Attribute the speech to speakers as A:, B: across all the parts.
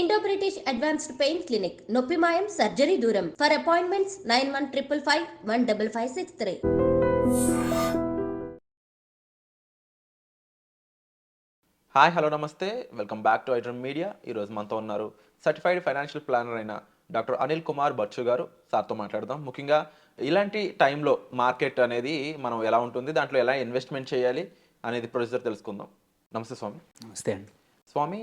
A: Indo British advanced pain clinic నొప్పి మాయం surgery దూరం for appointments nine one triple five one double five six three
B: hi hello namaste welcome back to iDream media ఈరోజు మనతో ఉన్నారు certified financial planner అయిన doctor Anil Kumar Bachu గారు. సార్తో మాట్లాడదాం. ముఖ్యంగా ఇలాంటి టైంలో మార్కెట్ అనేది మనం ఎలా ఉంటుంది దాంట్లో ఎలా ఇన్వెస్ట్మెంట్ చేయాలి అనేది ప్రొసీజర్ తెలుసుకుందాం. నమస్తే స్వామి.
C: నమస్తే అండి.
B: స్వామి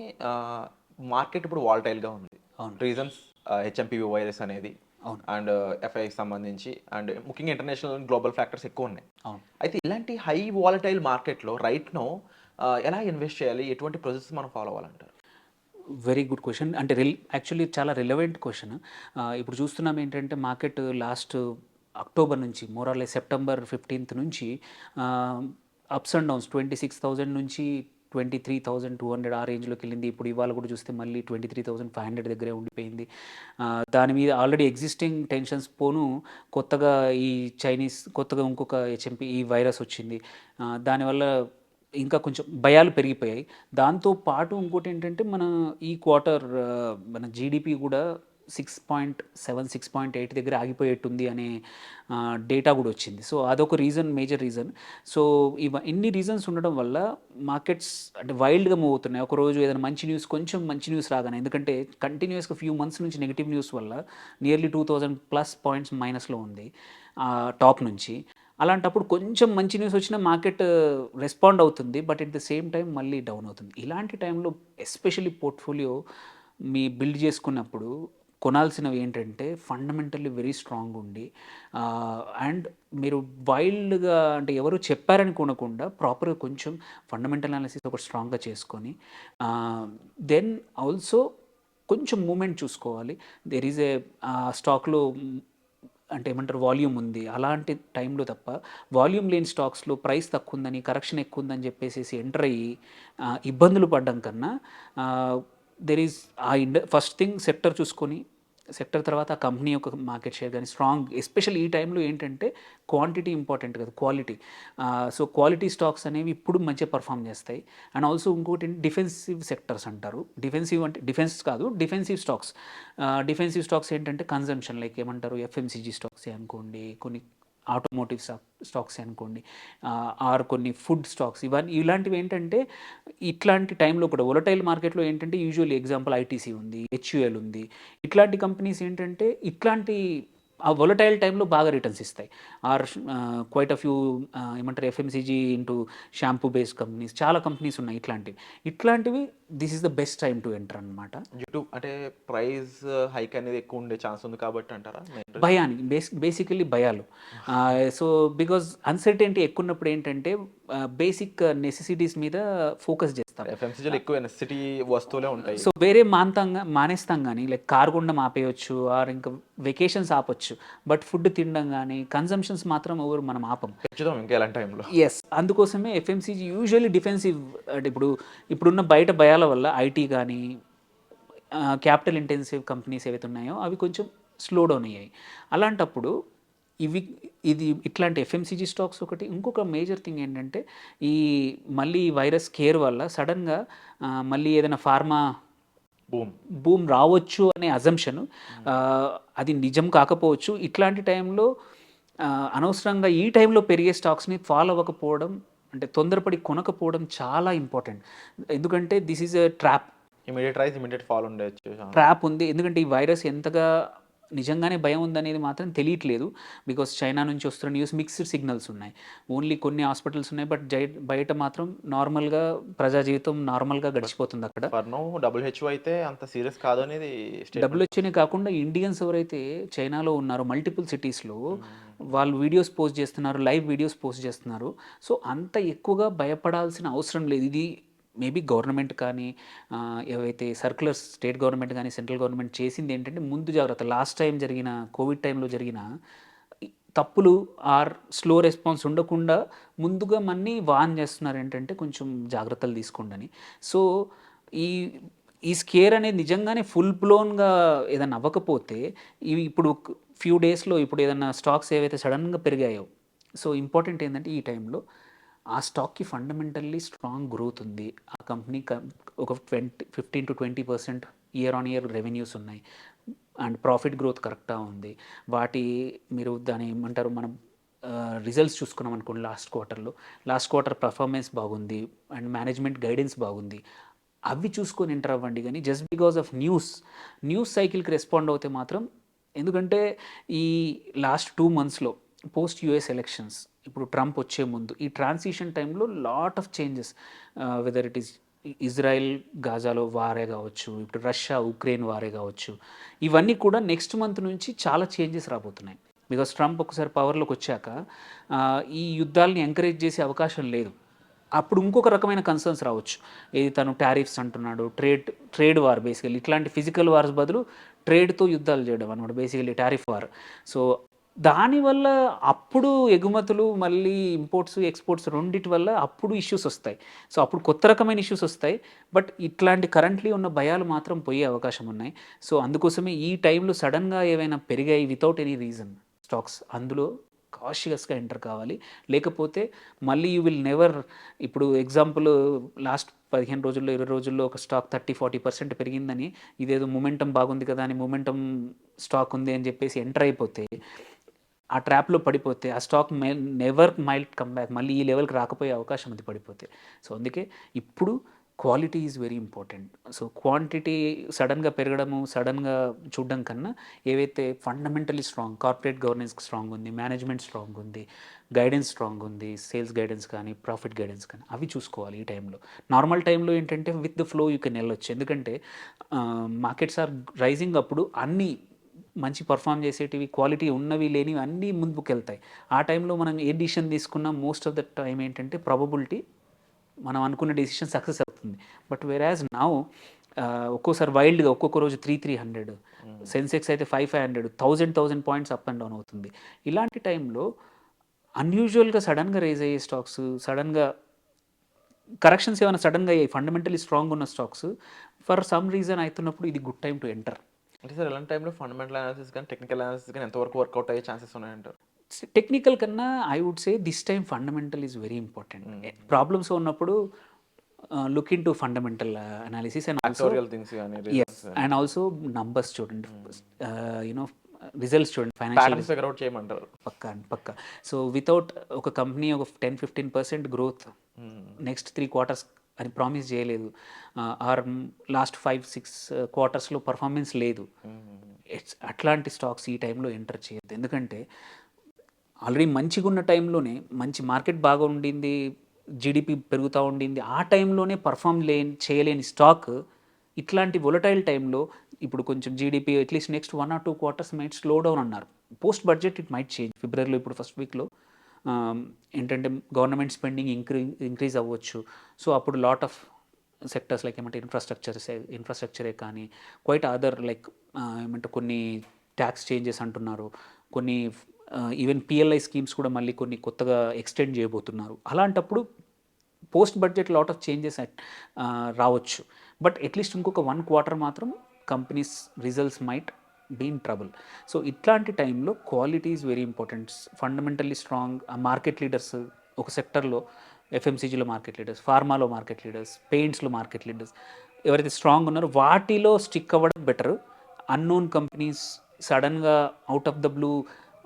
B: మార్కెట్ ఇప్పుడు వాలటైల్గా ఉంది.
C: అవును.
B: రీజన్స్ హెచ్ఎంపీవీ వైరస్ అనేది
C: అవును.
B: అండ్ ఎఫ్ఐకి సంబంధించి అండ్ ముఖ్యంగా ఇంటర్నేషనల్ గ్లోబల్ ఫ్యాక్టర్స్ ఎక్కువ ఉన్నాయి.
C: అవును.
B: అయితే ఇలాంటి హై వాలటైల్ మార్కెట్లో రైట్ నో ఎలా ఇన్వెస్ట్ చేయాలి? ఎటువంటి ప్రాసెస్ మనం ఫాలో అవ్వాలంటారు?
C: Very good question. అంటే రిల్ యాక్చువల్లీ చాలా రిలవెంట్ క్వశ్చన్. ఇప్పుడు చూస్తున్నాం ఏంటంటే మార్కెట్ లాస్ట్ అక్టోబర్ నుంచి మోరాలే సెప్టెంబర్ ఫిఫ్టీన్త్ నుంచి ups and downs twenty six thousand నుంచి twenty three thousand two hundred ఆ రేంజ్లోకి వెళ్ళింది. ఇప్పుడు ఇవాళ కూడా చూస్తే మళ్ళీ twenty three thousand five hundred దగ్గరే ఉండిపోయింది. దాని మీద ఆల్రెడీ ఎగ్జిస్టింగ్ టెన్షన్స్ పోను కొత్తగా ఈ చైనీస్ కొత్తగా ఇంకొక హెచ్ఎంపి ఈ వైరస్ వచ్చింది. దానివల్ల ఇంకా కొంచెం భయాలు పెరిగిపోయాయి. దాంతో పాటు ఇంకోటి ఏంటంటే మన ఈ క్వార్టర్ మన జీడిపి కూడా six point seven six point eight దగ్గర ఆగిపోయేట్టుంది అనే డేటా కూడా వచ్చింది. సో అదొక రీజన్ మేజర్ రీజన్ సో ఇవ ఇన్ని రీజన్స్ ఉండడం వల్ల మార్కెట్స్ అంటే వైల్డ్గా మూవ్ అవుతున్నాయి. ఒక రోజు ఏదైనా మంచి న్యూస్ కొంచెం మంచి న్యూస్ రాగానే ఎందుకంటే కంటిన్యూస్గా ఫ్యూ మంత్స్ నుంచి నెగిటివ్ న్యూస్ వల్ల nearly two thousand plus points మైనస్లో ఉంది టాప్ నుంచి. అలాంటప్పుడు కొంచెం మంచి న్యూస్ వచ్చినా మార్కెట్ రెస్పాండ్ అవుతుంది but at the same time మళ్ళీ డౌన్ అవుతుంది. ఇలాంటి టైంలో ఎస్పెషల్లీ పోర్ట్ఫోలియో మీ బిల్డ్ చేసుకున్నప్పుడు కొనాల్సినవి ఏంటంటే ఫండమెంటల్లీ వెరీ స్ట్రాంగ్ ఉండి అండ్ మీరు వైల్డ్గా అంటే ఎవరు చెప్పారని కొనకుండా ప్రాపర్గా కొంచెం ఫండమెంటల్ అనాలిసిస్ ఒకటి స్ట్రాంగ్గా చేసుకొని దెన్ ఆల్సో కొంచెం మూమెంట్ చూసుకోవాలి. దెర్ ఈజ్ ఏ స్టాక్లో అంటే ఏమంటారు వాల్యూమ్ ఉంది. అలాంటి టైంలో తప్ప వాల్యూమ్ లేని స్టాక్స్లో ప్రైస్ తక్కువ ఉందని కరెక్షన్ ఎక్కువ ఉందని చెప్పేసి ఎంటర్ అయ్యి ఇబ్బందులు పడ్డం కన్నా దెర్ ఈజ్ ఆ ఇండ ఫస్ట్ థింగ్ సెక్టర్ చూసుకొని సెక్టర్ తర్వాత ఆ కంపెనీ యొక్క మార్కెట్ షేర్ కానీ స్ట్రాంగ్ ఎస్పెషల్ ఈ టైంలో ఏంటంటే క్వాంటిటీ ఇంపార్టెంట్ కదా క్వాలిటీ. సో క్వాలిటీ స్టాక్స్ అనేవి ఇప్పుడు మంచిగా పర్ఫామ్ చేస్తాయి. అండ్ ఆల్సో ఇంకోటి డిఫెన్సివ్ సెక్టర్స్ అంటారు. డిఫెన్సివ్ అంటే డిఫెన్స్ కాదు డిఫెన్సివ్ స్టాక్స్. డిఫెన్సివ్ స్టాక్స్ ఏంటంటే కన్జంప్షన్ లైక్ ఏమంటారు ఎఫ్ఎంసీజీ స్టాక్స్ అనుకోండి కొన్ని ఆటోమోటివ్ స్టాక్ స్టాక్స్ అనుకోండి ఆర్ కొన్ని ఫుడ్ స్టాక్స్ ఇవన్నీ ఇలాంటివి ఏంటంటే ఇట్లాంటి టైంలో కూడా ఒలటైల్ మార్కెట్లో ఏంటంటే యూజువల్లీ ఎగ్జాంపుల్ ఐటీసీ ఉంది హెచ్యుఎల్ ఉంది. ఇట్లాంటి కంపెనీస్ ఏంటంటే ఇట్లాంటి ఆ వొలటైల్ టైంలో బాగా రిటర్న్స్ ఇస్తాయి. ఆర్ క్వైట్ ఆఫ్ యూ ఏమంటారు FMCG into shampoo based companies చాలా కంపెనీస్ ఉన్నాయి ఇట్లాంటివి. ఇట్లాంటివి this is the best time to enter అనమాట
B: యూట్యూబ్ అంటే ప్రైస్ హైక్ అనేది ఎక్కువ ఉండే ఛాన్స్ ఉంది కాబట్టి అంటారా?
C: భయానికి బేస్ బేసికలీ భయాలు. సో బికాజ్ అన్సర్టెంటీ ఎక్కువ ఉన్నప్పుడు ఏంటంటే బేసిక్ నెసెసిటీస్ మీద ఫోకస్ చేస్తాం.
B: ఎక్కువ సిటీ వస్తువులే ఉంటాయి.
C: సో వేరే మాంతంగా మానేస్తాం కానీ లైక్ కార్ గుండం ఆపేయచ్చు ఆర్ ఇంకా వెకేషన్స్ ఆపొచ్చు బట్ ఫుడ్ తినడం కానీ కన్సంప్షన్స్ మాత్రం ఎవరు మనం ఆపం.
B: ఇంకా ఎలాంటి టైంలో
C: ఎస్ అందుకోసమే ఎఫ్ఎంసీజీ యూజువల్లీ డిఫెన్సివ్ అంటే ఇప్పుడు ఇప్పుడున్న బయట భయాల వల్ల ఐటీ కానీ క్యాపిటల్ ఇంటెన్సివ్ కంపెనీస్ ఏవైతే ఉన్నాయో అవి కొంచెం స్లో డౌన్ అయ్యాయి. అలాంటప్పుడు ఇవి ఇది ఇట్లాంటి ఎఫ్ఎంసీజీ స్టాక్స్ ఒకటి. ఇంకొక మేజర్ థింగ్ ఏంటంటే ఈ మళ్ళీ ఈ వైరస్ కేర్ వల్ల సడన్గా మళ్ళీ ఏదైనా ఫార్మా
B: బూమ్.
C: బూమ్ రావచ్చు అనే అజంప్షన్ అది నిజం కాకపోవచ్చు. ఇట్లాంటి టైంలో అనవసరంగా ఈ టైంలో పెరిగే స్టాక్స్ని ఫాలో అవ్వకపోవడం అంటే తొందరపడి కొనకపోవడం చాలా ఇంపార్టెంట్. ఎందుకంటే this is a trap.
B: Immediate rise immediate fall ఉండొచ్చు.
C: ట్రాప్ ఉంది. ఎందుకంటే ఈ వైరస్ ఎంతగా నిజంగానే భయం ఉందనేది మాత్రం తెలియట్లేదు. బికాస్ చైనా నుంచి వస్తున్న న్యూస్ మిక్స్డ్ సిగ్నల్స్ ఉన్నాయి. ఓన్లీ కొన్ని హాస్పిటల్స్ ఉన్నాయి బట్ జై బయట మాత్రం నార్మల్గా ప్రజా జీవితం నార్మల్గా గడిచిపోతుంది అక్కడ.
B: డబ్ల్యూహెచ్ఓ అయితే అంత సీరియస్ కాదు అనేది.
C: డబ్ల్యూహెచ్ఓనే కాకుండా ఇండియన్స్ ఎవరైతే చైనాలో ఉన్నారో మల్టిపుల్ సిటీస్లో వాళ్ళు వీడియోస్ పోస్ట్ చేస్తున్నారు లైవ్ వీడియోస్ పోస్ట్ చేస్తున్నారు. సో అంత ఎక్కువగా భయపడాల్సిన అవసరం లేదు. ఇది మేబీ గవర్నమెంట్ కానీ ఏవైతే సర్క్యులర్స్ స్టేట్ గవర్నమెంట్ కానీ సెంట్రల్ గవర్నమెంట్ చేసింది ఏంటంటే ముందు జాగ్రత్త లాస్ట్ టైం జరిగిన కోవిడ్ టైంలో జరిగిన తప్పులు ఆర్ స్లో రెస్పాన్స్ ఉండకుండా ముందుగా మన్ని వాన్ చేస్తున్నారు ఏంటంటే కొంచెం జాగ్రత్తలు తీసుకోండి అని. సో ఈ ఈ స్కేర్ అనేది నిజంగానే ఫుల్ బ్లోన్గా ఏదైనా అవ్వకపోతే ఇవి ఇప్పుడు ఫ్యూ డేస్లో ఇప్పుడు ఏదైనా స్టాక్స్ ఏవైతే సడన్గా పెరిగాయో సో ఇంపార్టెంట్ ఏంటంటే ఈ టైంలో ఆ స్టాక్కి ఫండమెంటల్లీ స్ట్రాంగ్ గ్రోత్ ఉంది. ఆ కంపెనీ ఒక twenty fifteen to twenty percent year on year revenues ఉన్నాయి. అండ్ ప్రాఫిట్ గ్రోత్ కరెక్ట్గా ఉంది. వాటి మీరు దాని ఏమంటారు మనం రిజల్ట్స్ చూసుకున్నాం అనుకోండి లాస్ట్ క్వార్టర్లో. లాస్ట్ క్వార్టర్ పర్ఫార్మెన్స్ బాగుంది. అండ్ మేనేజ్మెంట్ గైడెన్స్ బాగుంది. అవి చూసుకొని ఎంటర్ అవ్వండి. కానీ just because of news news సైకిల్కి రెస్పాండ్ అవుతే మాత్రం ఎందుకంటే ఈ లాస్ట్ టూ మంత్స్లో పోస్ట్ యుఎస్ ఎలక్షన్స్ ఇప్పుడు ట్రంప్ వచ్చే ముందు ఈ ట్రాన్సిషన్ టైంలో lot of changes whether it is Israel గాజాలో వారే కావచ్చు ఇప్పుడు రష్యా ఉక్రెయిన్ వారే కావచ్చు ఇవన్నీ కూడా నెక్స్ట్ మంత్ నుంచి చాలా చేంజెస్ రాబోతున్నాయి. బికాస్ ట్రంప్ ఒకసారి పవర్లోకి వచ్చాక ఈ యుద్ధాలని ఎంకరేజ్ చేసే అవకాశం లేదు. అప్పుడు ఇంకొక రకమైన కన్సర్న్స్ రావచ్చు. ఏది తను టారిఫ్స్ అంటున్నాడు ట్రేడ్ ట్రేడ్ వార్ బేసికల్లీ ఇట్లాంటి ఫిజికల్ వార్స్ బదులు ట్రేడ్తో యుద్ధాలు చేయడం అనమాట బేసికల్లీ టారిఫ్ వార్ సో దానివల్ల అప్పుడు ఎగుమతులు మళ్ళీ ఇంపోర్ట్స్ ఎక్స్పోర్ట్స్ రెండిటి వల్ల అప్పుడు ఇష్యూస్ వస్తాయి. సో అప్పుడు కొత్త రకమైన ఇష్యూస్ వస్తాయి. బట్ ఇట్లాంటి కరెంట్లీ ఉన్న భయాలు మాత్రం పోయే అవకాశం ఉన్నాయి. సో అందుకోసమే ఈ టైంలో సడన్గా ఏవైనా పెరిగాయి వితౌట్ ఎనీ రీజన్ స్టాక్స్ అందులో కాషియస్గా ఎంటర్ కావాలి. లేకపోతే మళ్ళీ యూ విల్ నెవర్ ఇప్పుడు ఎగ్జాంపుల్ లాస్ట్ పదిహేను రోజుల్లో ఇరవై రోజుల్లో ఒక స్టాక్ థర్టీ ఫార్టీ పర్సెంట్ పెరిగిందని ఇదేదో మొమెంటం బాగుంది కదా అని మొమెంటం స్టాక్ ఉంది అని చెప్పేసి ఎంటర్ అయిపోతే ఆ ట్రాప్లో పడిపోతే ఆ stock may never might come back మళ్ళీ ఈ లెవెల్కి రాకపోయే అవకాశం అది పడిపోతే. సో అందుకే ఇప్పుడు quality is very important. So quantity సడన్గా పెరగడము సడన్గా చూడడం కన్నా ఏవైతే fundamentally strong corporate governance strong ఉంది మేనేజ్మెంట్ స్ట్రాంగ్ ఉంది గైడెన్స్ స్ట్రాంగ్ ఉంది సేల్స్ గైడెన్స్ కానీ ప్రాఫిట్ గైడెన్స్ కానీ అవి చూసుకోవాలి ఈ టైంలో. నార్మల్ టైంలో ఏంటంటే with the flow you can వెళ్ళొచ్చు. ఎందుకంటే మార్కెట్స్ ఆర్ రైజింగ్ అప్పుడు అన్నీ మంచి పర్ఫామ్ చేసేటివి క్వాలిటీ ఉన్నవి లేనివి అన్నీ ముందుకు వెళ్తాయి ఆ టైంలో మనం ఏ డిసిషన్ తీసుకున్నా మోస్ట్ ఆఫ్ ద టైం ఏంటంటే ప్రాబబిలిటీ మనం అనుకున్న డెసిషన్ సక్సెస్ అవుతుంది. బట్ వెరాజ్ నౌ ఒక్కోసారి వైల్డ్గా ఒక్కొక్క రోజు త్రీ త్రీ హండ్రెడ్ సెన్సెక్స్ అయితే five five hundred thousand thousand points up and down అవుతుంది. ఇలాంటి టైంలో అన్యూజువల్గా సడన్గా రేజ్ అయ్యే స్టాక్స్ సడన్గా కరెక్షన్స్ ఏమైనా సడన్గా అయ్యాయి ఫండమెంటలీ స్ట్రాంగ్ ఉన్న స్టాక్స్ ఫర్ సమ్ రీజన్ అవుతున్నప్పుడు ఇది గుడ్ టైం టు ఎంటర్
B: అంటే సార్ ఇలాంటి టైంలో ఫండమెంటల్ అనాలిసిస్ కానీ టెక్నికల్ అనాలిసిస్ కానీ ఎంతవరకు వర్కౌట్ అయ్యే ఛాన్సెస్ ఉన్నాయంటారు?
C: టెక్నికల్ కన్నా I would say this time fundamental is very important problems ఉన్నప్పుడు look in to fundamental analysis and and also numbers చూడండి. యూనో రిజల్ట్స్ చూడండి ఫైనాన్షియల్
B: ప్యాటర్న్స్ ఫిగర్ అవుట్ చేయమంటారు.
C: పక్కా అండి పక్కా. సో వితౌట్ ఒక కంపెనీ ఒక ten fifteen percent growth next three quarters అని ప్రామిస్ చేయలేదు. ఆర్ లాస్ట్ ఫైవ్ సిక్స్ క్వార్టర్స్లో పర్ఫార్మెన్స్ లేదు. ఇట్స్ అట్లాంటి స్టాక్స్ ఈ టైంలో ఎంటర్ చేయొద్దు. ఎందుకంటే ఆల్రెడీ మంచిగా ఉన్న టైంలోనే మంచి మార్కెట్ బాగా ఉండింది జీడిపి పెరుగుతూ ఉండింది ఆ టైంలోనే పర్ఫామ్ లేని చేయలేని స్టాక్ ఇట్లాంటి వొలటైల్ టైంలో ఇప్పుడు కొంచెం GDP at least next one or two quarters might slow down అన్నారు. Post budget it might change ఫిబ్రవరిలో ఇప్పుడు ఫస్ట్ వీక్లో ఏంటంటే గవర్నమెంట్ స్పెండింగ్ ఇంక్రీ ఇంక్రీజ్ అవ్వచ్చు. సో అప్పుడు లాట్ ఆఫ్ సెక్టర్స్ లైక్ ఏమంటే ఇన్ఫ్రాస్ట్రక్చర్ ఇన్ఫ్రాస్ట్రక్చరే కానీ క్వైట్ అదర్ లైక్ ఏమంటే కొన్ని ట్యాక్స్ చేంజెస్ అంటున్నారు. కొన్ని ఈవెన్ పిఎల్ఐ స్కీమ్స్ కూడా మళ్ళీ కొన్ని కొత్తగా ఎక్స్టెండ్ చేయబోతున్నారు. అలాంటప్పుడు post budget lot of changes రావచ్చు. బట్ అట్లీస్ట్ ఇంకొక వన్ క్వార్టర్ మాత్రం companies results might be in trouble so ఇట్లాంటి టైంలో quality is very important fundamentally strong market leaders ఒక సెక్టర్లో ఎఫ్ఎంసీజీలో మార్కెట్ లీడర్స్ ఫార్మాలో మార్కెట్ లీడర్స్ పెయింట్స్లో మార్కెట్ లీడర్స్ ఎవరైతే స్ట్రాంగ్ ఉన్నారో వాటిలో స్టిక్ అవ్వడం బెటర్ అన్నోన్ కంపెనీస్ సడన్గా అవుట్ ఆఫ్ ద బ్లూ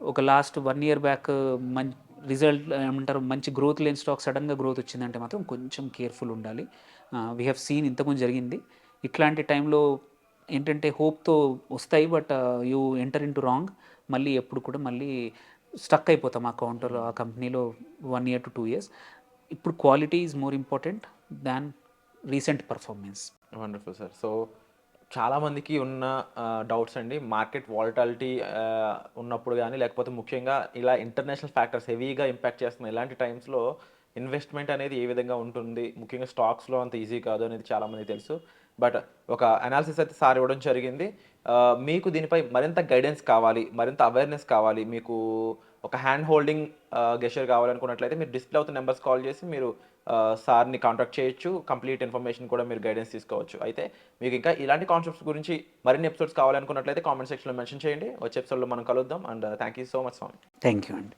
C: ఒక లాస్ట్ వన్ ఇయర్ బ్యాక్ మంచి రిజల్ట్ ఏమంటారు మంచి గ్రోత్ లేని స్టాక్ సడన్గా గ్రోత్ వచ్చిందంటే మాత్రం కొంచెం కేర్ఫుల్ ఉండాలి. వీ హ్యావ్ సీన్ ఇంతకుముందు జరిగింది. ఇట్లాంటి టైంలో ఏంటంటే హోప్తో వస్తాయి but you enter in to wrong. మళ్ళీ ఎప్పుడు కూడా మళ్ళీ స్టక్ అయిపోతాం ఆ కౌంటర్ ఆ కంపెనీలో one year to two years. ఇప్పుడు quality is more important than recent performance.
B: Wonderful sir. So చాలామందికి ఉన్న డౌట్స్ అండి. మార్కెట్ వాలటాలిటీ ఉన్నప్పుడు కానీ లేకపోతే ముఖ్యంగా ఇలా ఇంటర్నేషనల్ ఫ్యాక్టర్స్ హెవీగా ఇంపాక్ట్ చేస్తున్న ఇలాంటి టైమ్స్లో ఇన్వెస్ట్మెంట్ అనేది ఏ విధంగా ఉంటుంది? ముఖ్యంగా స్టాక్స్లో అంత ఈజీ కాదు అనేది చాలామంది తెలుసు. బట్ ఒక అనాలిసిస్ అయితే సార్ ఇవ్వడం జరిగింది. మీకు దీనిపై మరింత గైడెన్స్ కావాలి మరింత అవేర్నెస్ కావాలి. మీకు ఒక హ్యాండ్ హోల్డింగ్ గెషర్ కావాలనుకున్నట్లయితే మీరు డిస్ప్లే అవుతున్న నెంబర్స్ కాల్ చేసి మీరు సార్ని కాంటాక్ట్ చేయొచ్చు. కంప్లీట్ ఇన్ఫర్మేషన్ కూడా మీరు గైడెన్స్ తీసుకోవచ్చు. అయితే మీకు ఇంకా ఇలాంటి కాన్సెప్ట్స్ గురించి మరిన్ని ఎపిసోడ్స్ కావాలనుకున్నట్లయితే కామెంట్ సెక్షన్లో మెన్షన్ చేయండి. వచ్చే ఎపిసోడ్లో మనం కలుద్దాం. And thank you so much Swami
C: thank you అండి.